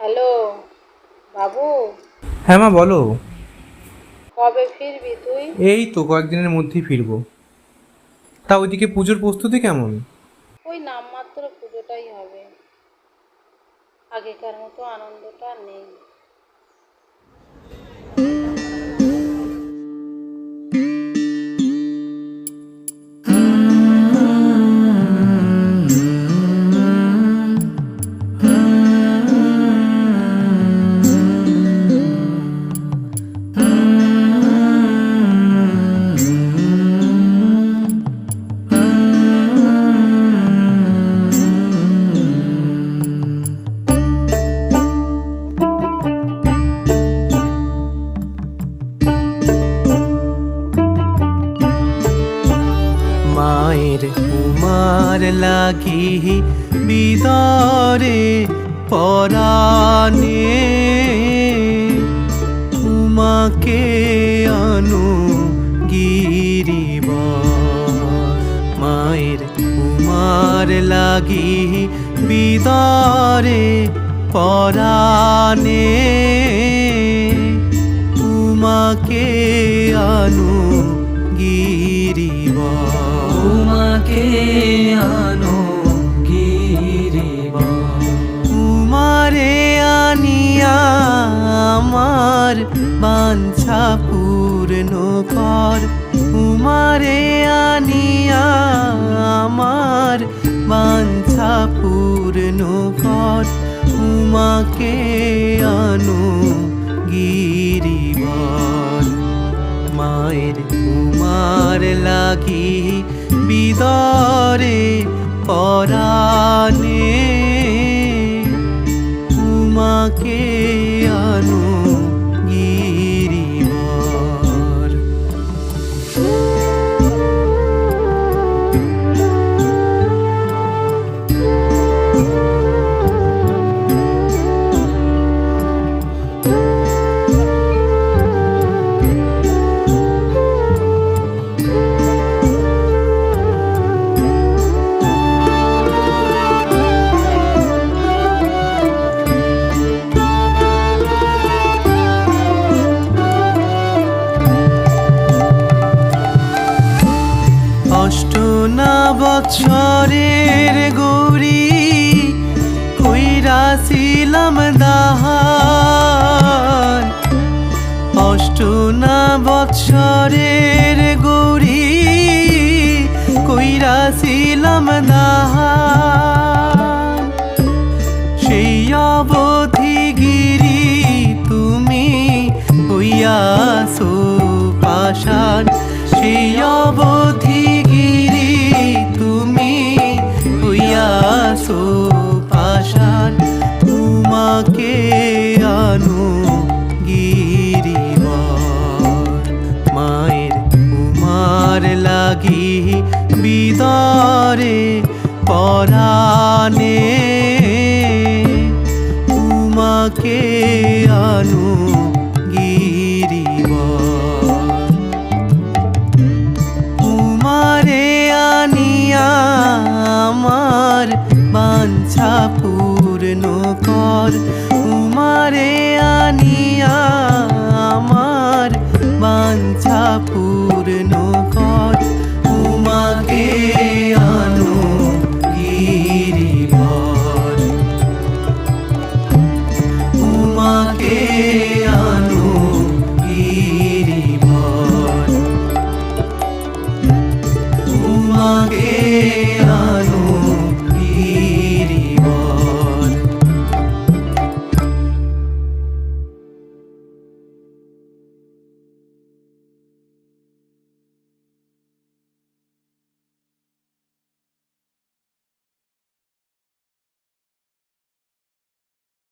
Hello বাবু। হ্যাঁ মা বলো। কবে ফিরবি তুই? এই তো কয়েকদিনের মধ্যেই ফিরবো। তা ওইদিকে পুজোর প্রস্তুতি কেমন? ওই নামমাত্র পুজোটাই হবে। আগেকার মতো আনন্দটা নেই। মায়ের উমার লাগি বিদরে পরাণে। উমাকে আনু গিরিব, মায়ের উমার লাগি বিদরে পরাণে। উমাকে আনু গিরিব। তোমাকে আনো গিরিব উমারে আনিয়া আমার বাঞ্ছা পূর্ণ কর। উমারে আনিয়া আমার বাঞ্ছা পূর্ণ কর। উমাকে আনু গিরিবর। মায়ের উমার লাগি বিদরে পরাণে বৎসরের গৌরী কইরাছিলাম দাহান অষ্টনা বৎসরের গৌরী কইরাছিলাম দাহান সেই অবধি গিরি তুমি হইয়াছো পাশান সেই অবধি পাশান তোমাকে আনু গিরিবর মায়ের উমার লাগি বিদরে পরাণে। তোমাকে আনু কর